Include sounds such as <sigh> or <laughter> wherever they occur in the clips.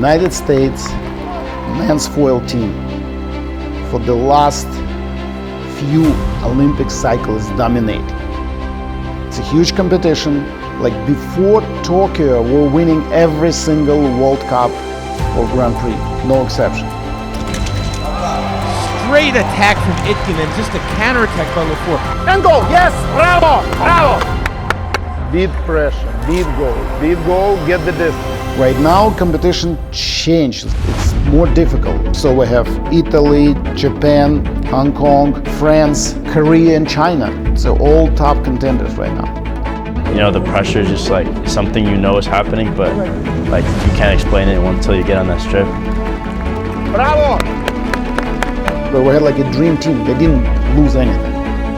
United States men's foil team for the last few Olympic cycles dominate. It's a huge competition. Like before Tokyo, we're winning every single World Cup or Grand Prix, no exception. Great attack from Itkin and just a counterattack by LaFour. And goal, yes, bravo, bravo. Beat pressure, beat goal, beat goal, get the distance. Right now, competition changes. It's more difficult. So we have Italy, Japan, Hong Kong, France, Korea, and China. So all top contenders right now. You know, the pressure is just like something you know is happening, but like you can't explain it until you get on that strip. Bravo! But we had like a dream team. They didn't lose anything.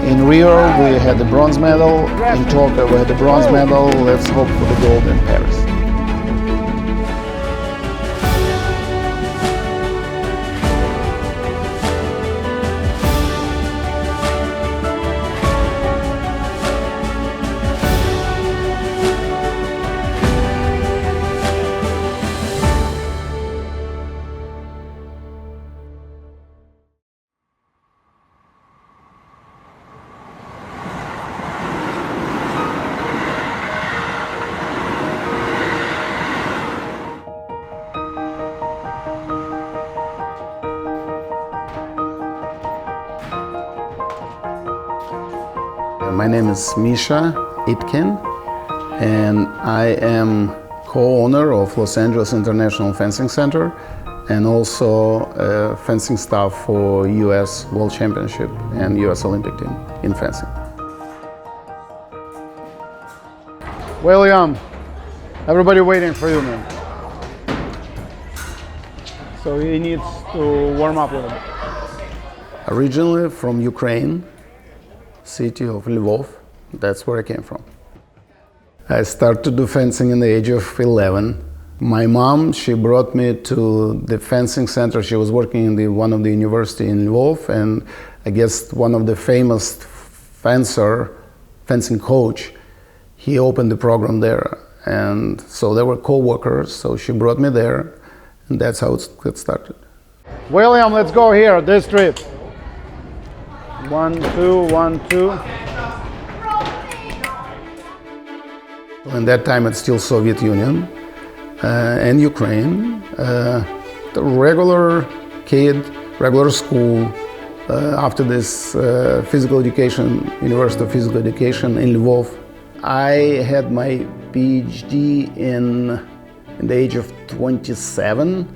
In Rio, we had the bronze medal. In Tokyo, we had the bronze medal. Let's hope for the gold in Paris. My name is Misha Itkin, and I am co-owner of Los Angeles International Fencing Center and also fencing staff for U.S. World Championship and U.S. Olympic team in fencing. William, everybody waiting for you, man. So he needs to warm up a little bit. Originally from Ukraine, city of Lvov. That's where I came from. I started to do fencing in the age of 11. My mom, she brought me to the fencing center. She was working in the, one of the university in Lvov, and I guess one of the famous fencer, fencing coach, he opened the program there. And so they were co-workers, so she brought me there, and that's how it started. William, let's go here, this trip. One, two, one, two. In that time, it's still Soviet Union uh, and Ukraine. Uh, the regular kid, regular school. Uh, after this uh, physical education, University of Physical Education in Lvov, I had my PhD in, in the age of 27,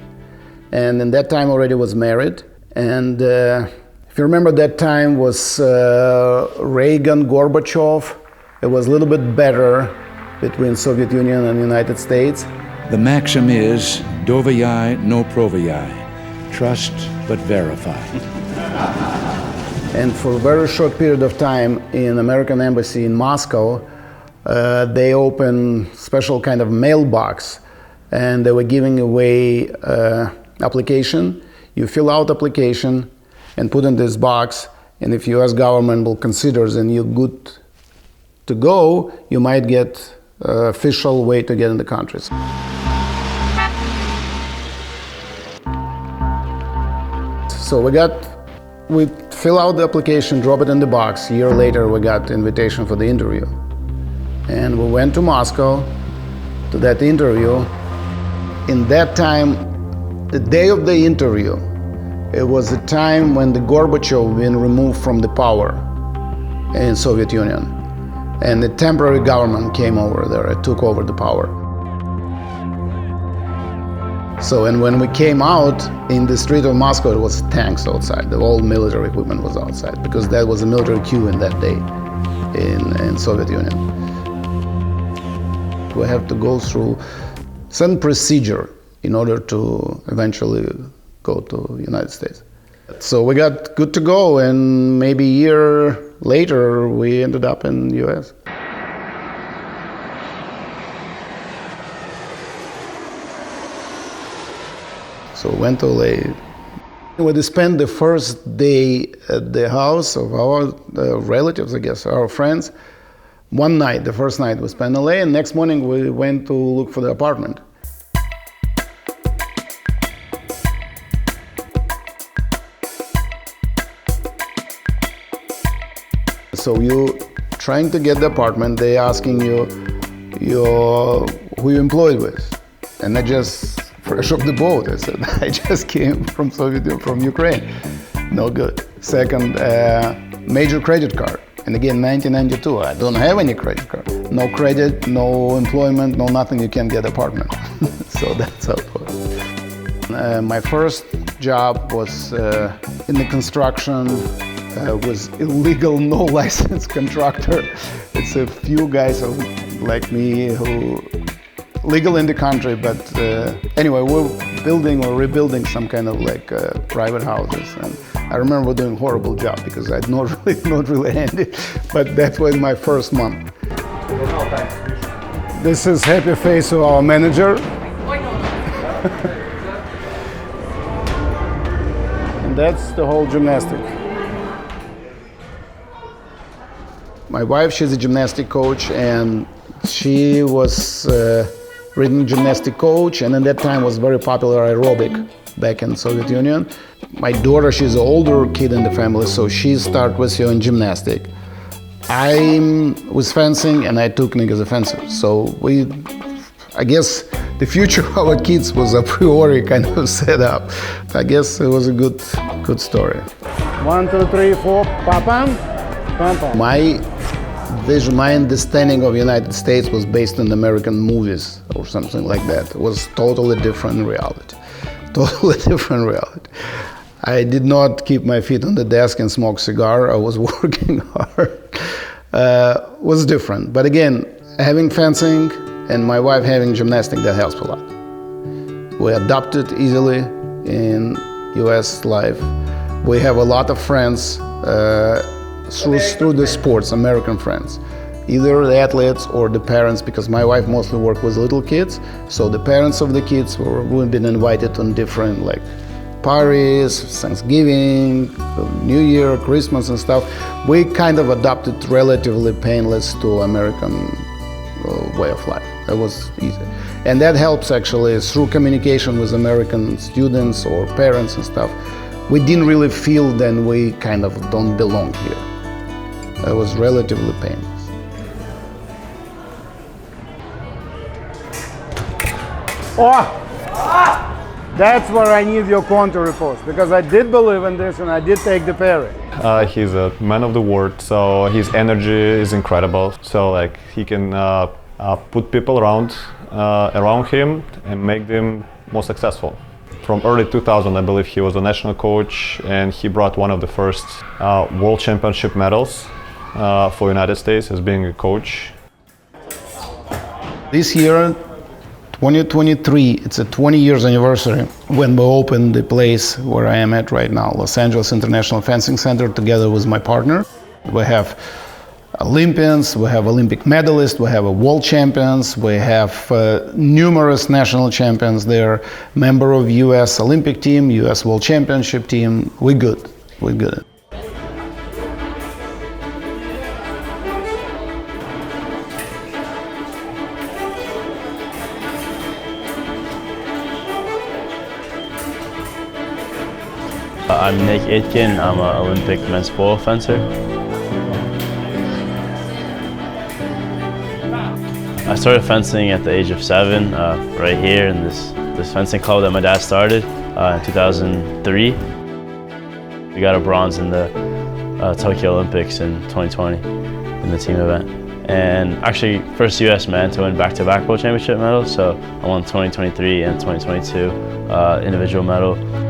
and in that time already was married. And uh, if you remember, that time was uh, Reagan, Gorbachev. It was a little bit better between Soviet Union and United States. The maxim is dovayai no provayai, trust but verify. <laughs> And for a very short period of time in American Embassy in Moscow, uh, they opened special kind of mailbox and they were giving away uh, application. You fill out application, and put in this box. And if U.S. government will considers and you're good to go, you might get uh, official way to get in the countries. So we got, we fill out the application, drop it in the box. A year later, we got invitation for the interview, and we went to Moscow to that interview. In that time, the day of the interview, it was a time when the Gorbachev been removed from the power in Soviet Union, and the temporary government came over there. It took over the power. So, and when we came out in the street of Moscow, it was tanks outside. The whole military equipment was outside because that was a military coup in that day in, in Soviet Union. We have to go through some procedure in order to eventually go to United States. So we got good to go, and maybe a year later, we ended up in U.S. So went to LA. We spent the first day at the house of our uh, relatives, I guess, our friends. One night, the first night we spent in LA, and next morning we went to look for the apartment. So you trying to get the apartment, they asking you your who you employed with, and I just fresh off the boat. I said <laughs> I just came from Soviet from Ukraine. No good. Second, uh, major credit card. And again, 1992, I don't have any credit card. No credit, no employment, no nothing. You can't get apartment. <laughs> so that's how it was. Uh, my first job was uh, in the construction was illegal, <laughs> no license contractor. It's a few guys who, like me who legal in the country, but uh, anyway, we're building or rebuilding some kind of like uh, private houses. And I remember doing horrible job because I'd <laughs> not really, not really handy, but that was my first month. This is happy face of our manager. <laughs> and that's the whole gymnastic. My wife, she's a gymnastic coach, and she was uh, rhythm gymnastic coach, and at that time was very popular aerobic back in Soviet Union. My daughter, she's an older kid in the family, so she started with you in gymnastic. I'm was fencing, and I took Nick as a fencer. So we, I guess, the future of our kids was a priori kind of <laughs> set up. I guess it was a good, good story. One, two, three, four, pam, pam, pam. My vision, my understanding of United States was based on American movies or something like that. It was totally different reality. <laughs> Totally different reality. I did not keep my feet on the desk and smoke cigar. I was <laughs> working hard. Uh, was different. But again, having fencing and my wife having gymnastics, that helps a lot. We adapted easily in U.S. life. We have a lot of friends uh, through, through the sports, American friends. Either the athletes or the parents, because my wife mostly worked with little kids. So the parents of the kids were we've been invited on different like parties, Thanksgiving, New Year, Christmas and stuff. We kind of adopted relatively painless to American uh, way of life. That was easy. And that helps actually through communication with American students or parents and stuff. We didn't really feel then we kind of don't belong here. It was relatively painless. Oh! That's where I need your counter repost because I did believe in this and I did take the parry. Uh, he's a man of the word, so his energy is incredible. So like he can uh, uh, put people around uh, around him and make them more successful. From early 2000, I believe he was a national coach, and he brought one of the first uh, world championship medals uh, for United States as being a coach. This year, 2023, it's a 20 years anniversary when we opened the place where I am at right now, Los Angeles International Fencing Center, together with my partner. We have Olympians, we have Olympic medalists, we have world champions, we have uh, numerous national champions there, member of U.S. Olympic team, U.S. World Championship team. We're good. We're good. I'm Nick Itkin. I'm an Olympic men's pole fencer. I started fencing at the age of seven, uh, right here in this, this fencing club that my dad started uh, in 2003. We got a bronze in the uh, Tokyo Olympics in 2020 in the team event. And actually, first U.S. man to win back-to-back world championship medals. So I won 2023 and 2022 uh, individual medal.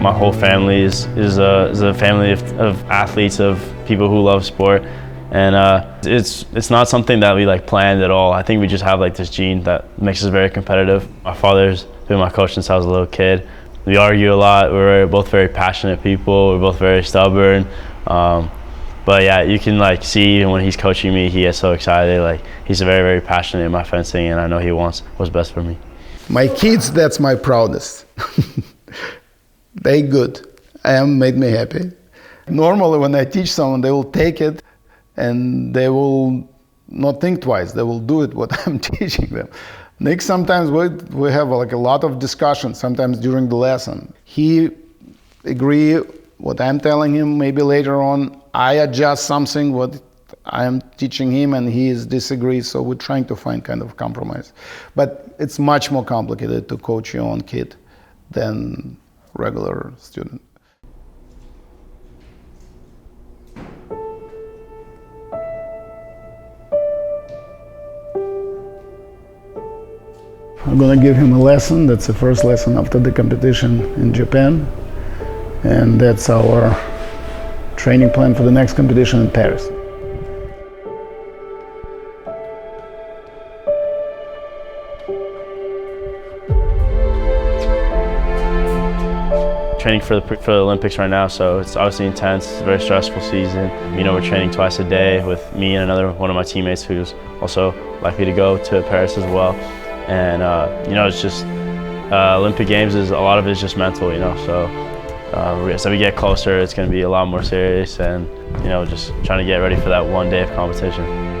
My whole family is, is, a, is a family of, of athletes, of people who love sport and uh, it's it's not something that we like planned at all. I think we just have like this gene that makes us very competitive. My father's been my coach since I was a little kid. We argue a lot. We're both very passionate people. We're both very stubborn. Um, but yeah, you can like see when he's coaching me, he gets so excited. Like he's very very passionate in my fencing, and I know he wants what's best for me. My kids, that's my proudest. <laughs> they good. I am made me happy. Normally, when I teach someone, they will take it and they will not think twice. They will do it what <laughs> I'm teaching them. Nick, sometimes we, we have like a lot of discussion, sometimes during the lesson. He agree what I'm telling him. Maybe later on, I adjust something what I'm teaching him, and he is disagrees. So we're trying to find kind of compromise. But it's much more complicated to coach your own kid than regular student. I'm gonna give him a lesson. That's the first lesson after the competition in Japan. And that's our training plan for the next competition in Paris. Training for the, for the Olympics right now, so it's obviously intense. It's a very stressful season. You know, we're training twice a day with me and another one of my teammates who's also likely to go to Paris as well. And uh, you know, it's just uh, Olympic Games is a lot of it is just mental. You know, so uh, as we get closer, it's going to be a lot more serious, and you know, just trying to get ready for that one day of competition.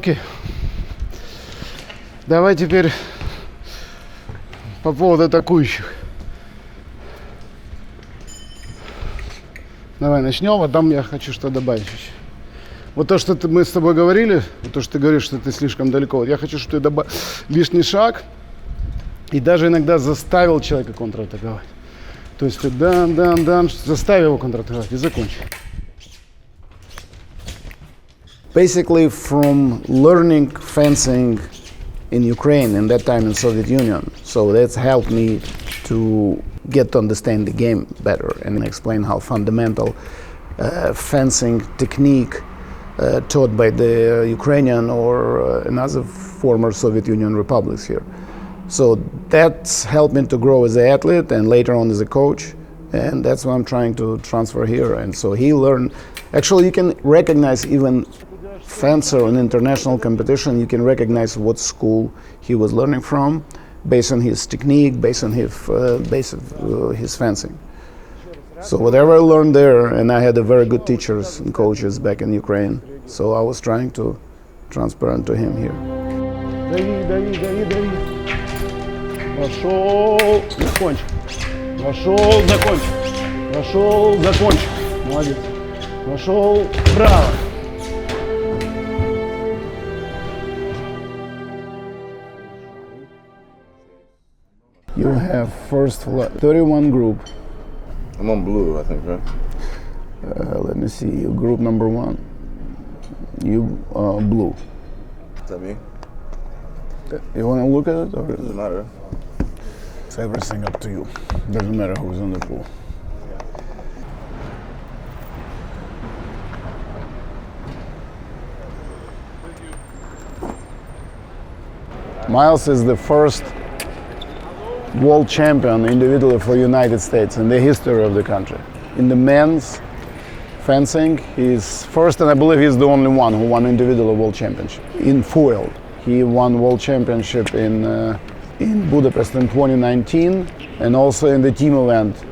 Окей. Давай теперь по поводу атакующих. Давай начнем, а там я хочу что добавить. Вот то, что ты- мы с тобой говорили, вот то, что ты говоришь, что ты слишком далеко, вот я хочу, чтобы ты добавил лишний шаг, и даже иногда заставил человека контратаковать. То есть ты дан, дан, дан, заставил его контратаковать и закончи. Basically, from learning fencing in Ukraine in that time in Soviet Union, so that's helped me to get to understand the game better and explain how fundamental uh, fencing technique uh, taught by the Ukrainian or uh, another former Soviet Union republics here. So that's helped me to grow as an athlete and later on as a coach. And that's what I'm trying to transfer here. And so he learned. Actually, you can recognize even fencer in international competition. You can recognize what school he was learning from, based on his technique, based on his uh, based of uh, his fencing. So whatever I learned there, and I had a very good teachers and coaches back in Ukraine. So I was trying to transfer into him here. Дави, дави, дави, дави. Пошел, закончил. Пошел, закончил. Пошел, закончил. Молодец. Пошел, браво. You have first fla- 31 group. I'm on blue, I think, right? Uh, let me see. Group number one. You uh, blue. Is that me? You want to look at it, or Doesn't matter. it's everything up to you? Doesn't matter who's on the pool. Miles is the first world champion individually for United States in the history of the country. In the men's fencing, he's first, and I believe he's the only one who won individual world championship. In foil, he won world championship in uh, in Budapest in 2019, and also in the team event.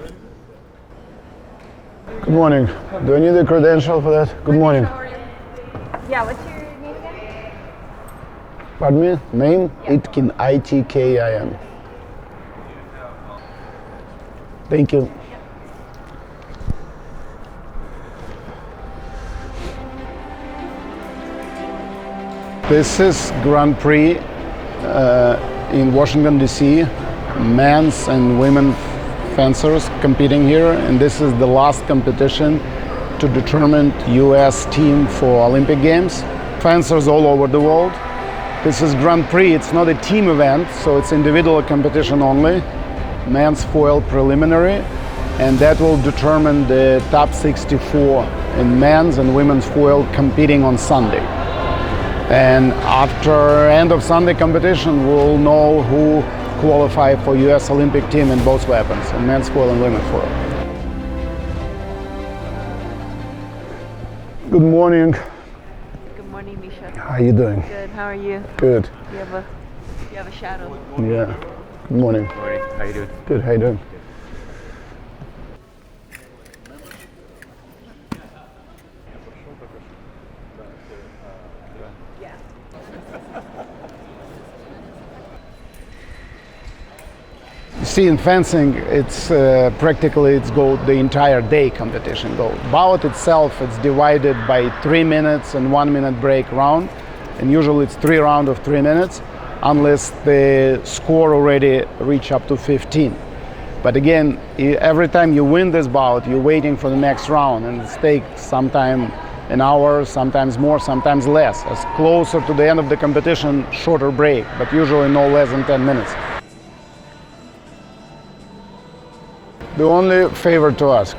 Good morning. Do I need a credential for that? Good morning. Yeah, what's your name again? Pardon me? Name? Itkin. I T K I N. Thank you. This is Grand Prix uh, in Washington D.C. Men's and women fencers competing here, and this is the last competition to determine U.S. team for Olympic Games. Fencers all over the world. This is Grand Prix. It's not a team event, so it's individual competition only. Men's foil preliminary, and that will determine the top 64 in men's and women's foil competing on Sunday. And after end of Sunday competition, we'll know who qualify for U.S. Olympic team in both weapons, in men's foil and women's foil. Good morning. Good morning, Misha. How are you doing? Good. How are you? Good. You have a you have a shadow. Yeah. Good morning. Good Morning. How you doing? Good. How you doing? See, in fencing, it's uh, practically it's go the entire day competition go. Bout itself, it's divided by three minutes and one minute break round, and usually it's three round of three minutes, unless the score already reach up to 15. But again, every time you win this bout, you're waiting for the next round, and it takes sometimes an hour, sometimes more, sometimes less. As closer to the end of the competition, shorter break, but usually no less than 10 minutes. The only favor to ask,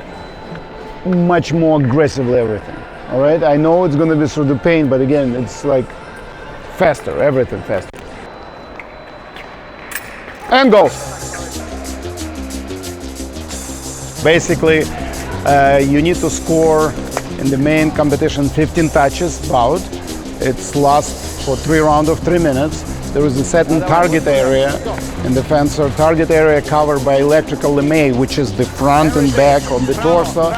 much more aggressively everything. All right, I know it's gonna be through the pain, but again, it's like faster, everything faster. And go. Basically, uh, you need to score in the main competition 15 touches bout. It's lasts for three rounds of three minutes. There is a certain target area in the fencer. Target area covered by electrical lame, which is the front and back of the torso.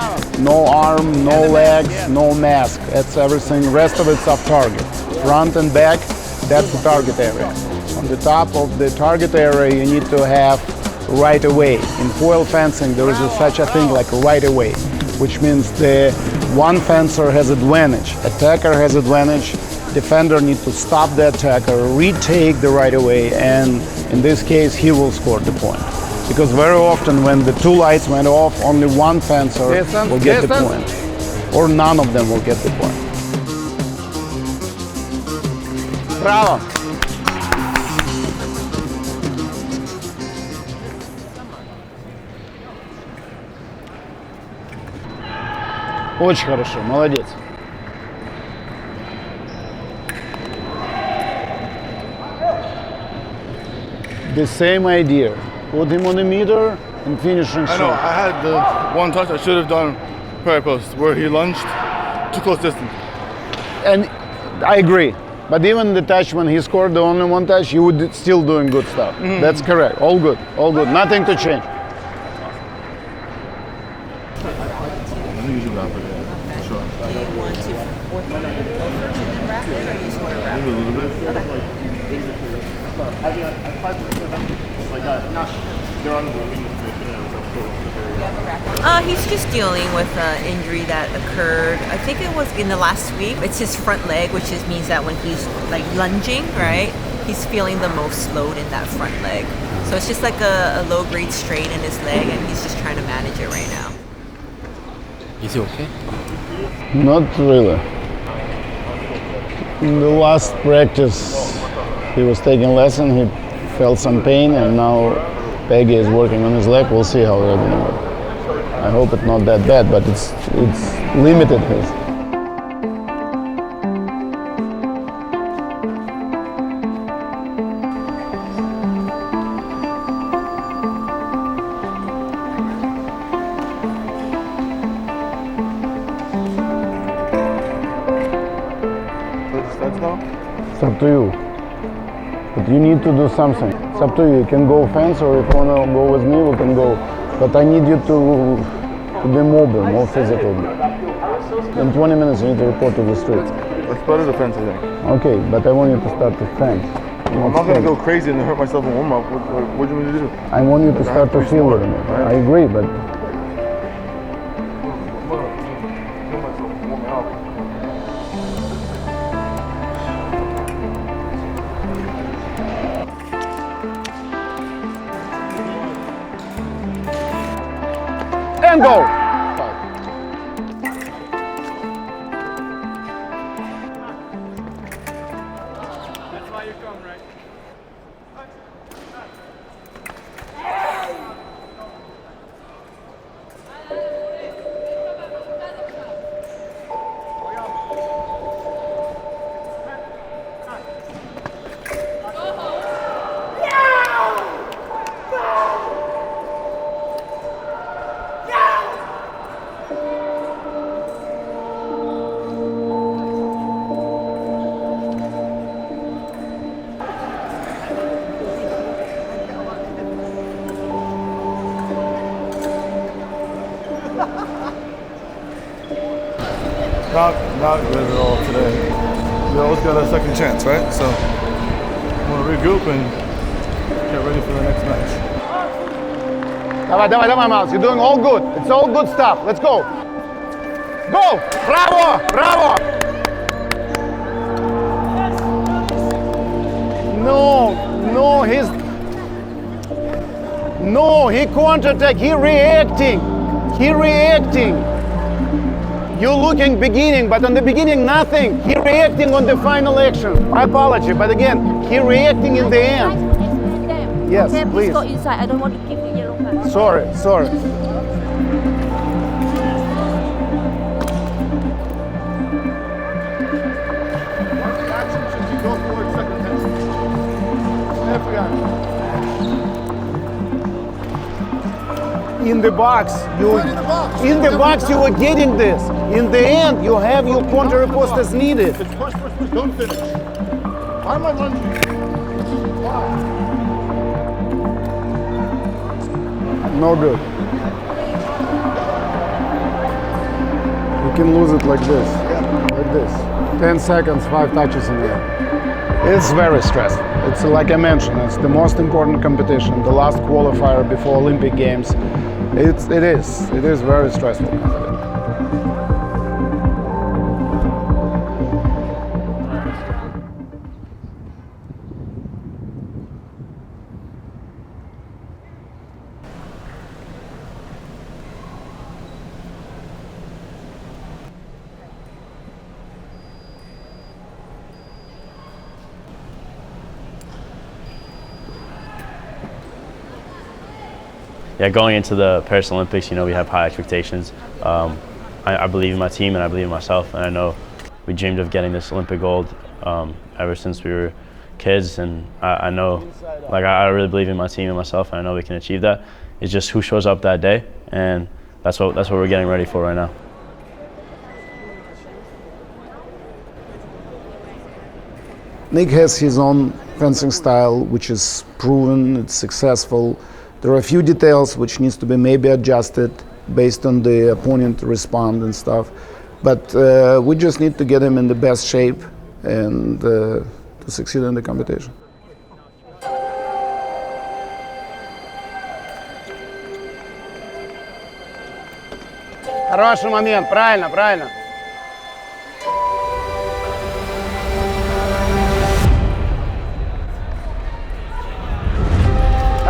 No arm, no legs, no mask. That's everything. Rest of it's off target. Front and back, that's the target area. On the top of the target area, you need to have right away. In foil fencing, there is a, such a thing like right away, which means the one fencer has advantage, attacker has advantage, defender needs to stop the attacker, retake the right away, and in this case, he will score the point. Because very often, when the two lights went off, only one fencer will get the point, or none of them will get the point. Bravo! Очень хорошо, молодец. The same idea. Put him on the meter and finishing I know. shot. I had the one touch I should have done prayer post where he lunged too close distance. And I agree. But even the touch when he scored the only one touch, you would still doing good stuff. That's correct. All good. All good. Nothing to change. Uh, he's just dealing with an injury that occurred. I think it was in the last week. It's his front leg, which is, means that when he's like lunging, right, he's feeling the most load in that front leg. So it's just like a, a low grade strain in his leg, and he's just trying to manage it right now. Is he okay? Not really. In the last practice, he was taking lesson. He felt some pain, and now Peggy is working on his leg. We'll see how they're work. I hope it's not that bad, but it's it's limited. His. That's, that's now. It's up to you. But you need to do something. It's up to you. You can go fence, or if you wanna go with me, we can go. But I need you to to be mobile, more physical. In 20 minutes, you need to report to the street. That's better defense, I think. Okay, but I want you to start to fence. I'm not gonna go crazy and hurt myself in warm up. What, what, what do you want me to do? I want you to start to feel it. I agree, but not not good at all today. We always got a second chance, right? So we'll regroup and get ready for the next match. Давай, давай, давай, Miles. You're doing all good. It's all good stuff. Let's go. Go! Браво! Браво! No, no, he's. No, he counterattack. He reacting. He reacting. You looking beginning, but on the beginning nothing. He reacting on the final action. My apology, but again, he reacting in the end. Yes, okay, please. go inside. I don't want to give you yellow card. Sorry, sorry. In the box, you in the box you were getting this. In the end, you have your counter post as needed. Push, push, push. Don't finish. Why am I lunging? No good. You can lose it like this. Like this. 10 seconds, 5 touches in there. It's very stressful. It's like I mentioned, it's the most important competition, the last qualifier before Olympic Games. It's, it is. It is very stressful. Yeah, going into the Paris Olympics, you know, we have high expectations. Um, I, I believe in my team and I believe in myself, and I know we dreamed of getting this Olympic gold um, ever since we were kids, and I, I know, like, I, I really believe in my team and myself, and I know we can achieve that. It's just who shows up that day, and that's what that's what we're getting ready for right now. Nick has his own fencing style, which is proven, it's successful. There are a few details which needs to be maybe adjusted based on the opponent respond and stuff. But uh, we just need to get him in the best shape and uh, to succeed in the competition. Хороший момент, правильно, правильно.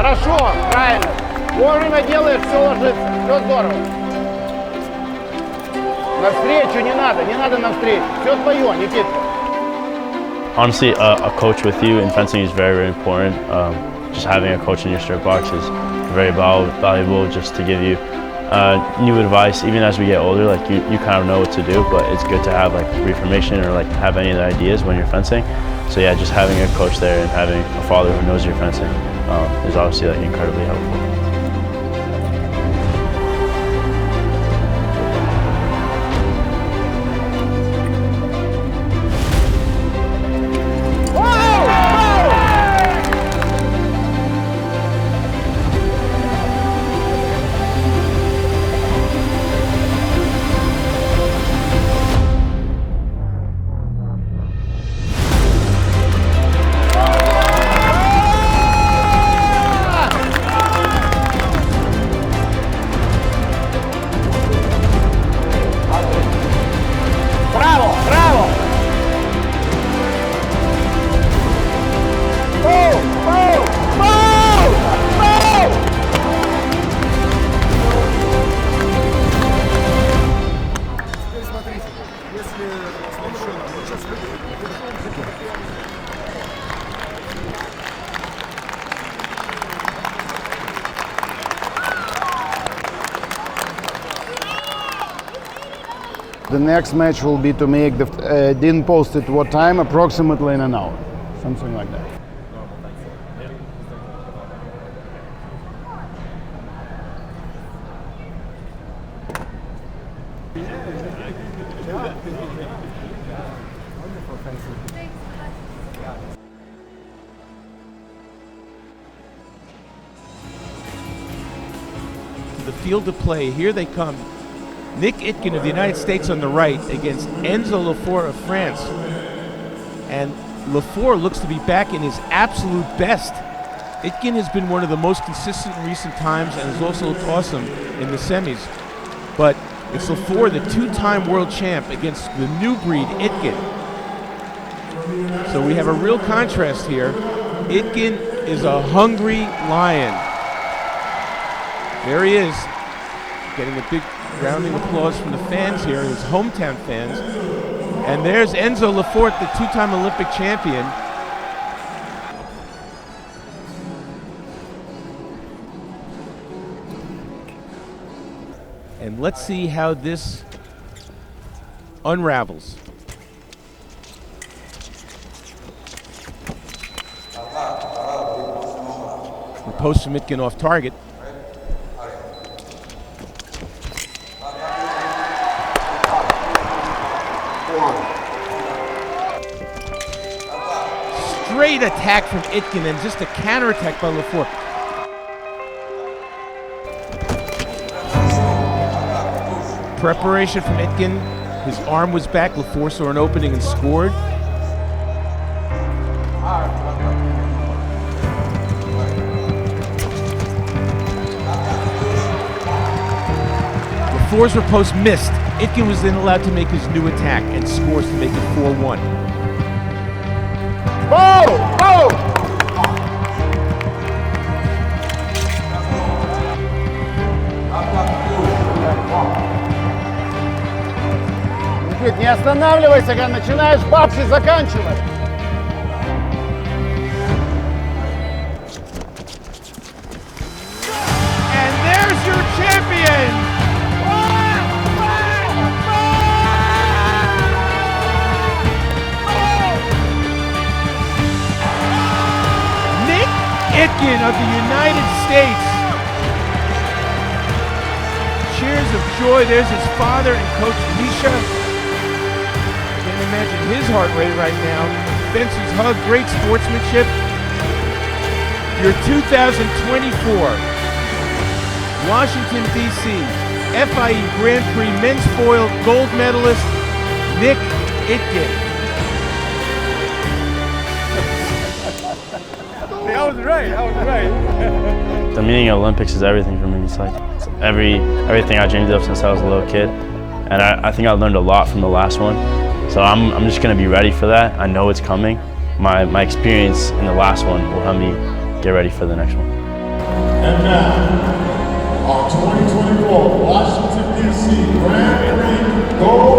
Хорошо, правильно. Вовремя делаешь, все ложится. Все здорово. Навстречу не надо, не надо навстречу. Все твое, Никита. Honestly, a, a coach with you in fencing is very, very important. Um, just having a coach in your strip box is very val- valuable just to give you uh, new advice. Even as we get older, like you, you kind of know what to do, but it's good to have like information or like have any of the ideas when you're fencing. So yeah, just having a coach there and having a father who knows your fencing um, is obviously like incredibly helpful. The next match will be to make the. Uh, didn't post it what time? Approximately in an hour, something like that. The field of play. Here they come. Nick Itkin of the United States on the right against Enzo Lafort of France. And Lafort looks to be back in his absolute best. Itkin has been one of the most consistent in recent times and has also looked awesome in the semis. But it's Lafort, the two-time world champ, against the new breed Itkin. So we have a real contrast here. Itkin is a hungry lion. There he is, getting a big rounding applause from the fans here, his hometown fans. And there's Enzo Lafort, the two-time Olympic champion. And let's see how this unravels. Riposte from Itkin off target. Straight attack from Itkin and just a counterattack by Lafort. Preparation from Itkin. His arm was back. Lafort saw an opening and scored. Lafort's riposte missed. Itkin was then allowed to make his new attack and scores to make it 4 1. Whoa! Whoa! Никит, не останавливайся, когда начинаешь бабки заканчивать. Of the United States. Cheers of joy. There's his father and coach Misha. Can't imagine his heart rate right now. Spencer's hug, great sportsmanship. Your 2024 Washington, D.C. FIE Grand Prix men's foil gold medalist, Nick Itkin. I was right. I was right. <laughs> The meaning of Olympics is everything for me. It's like it's every everything I dreamed of since I was a little kid, and I, I think I learned a lot from the last one. So I'm, I'm just gonna be ready for that. I know it's coming. My my experience in the last one will help me get ready for the next one. And now, our 2024 Washington, D.C. Grand Prix gold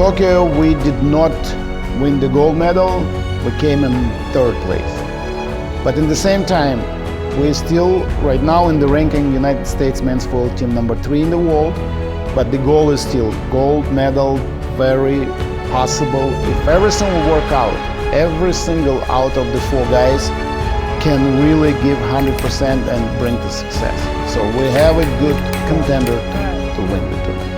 Tokyo, we did not win the gold medal. We came in third place. But in the same time, we're still right now in the ranking United States men's foil team number three in the world. But the goal is still gold medal, very possible. If everything will work out, every single out of the four guys can really give 100% and bring the success. So we have a good contender to win the tournament.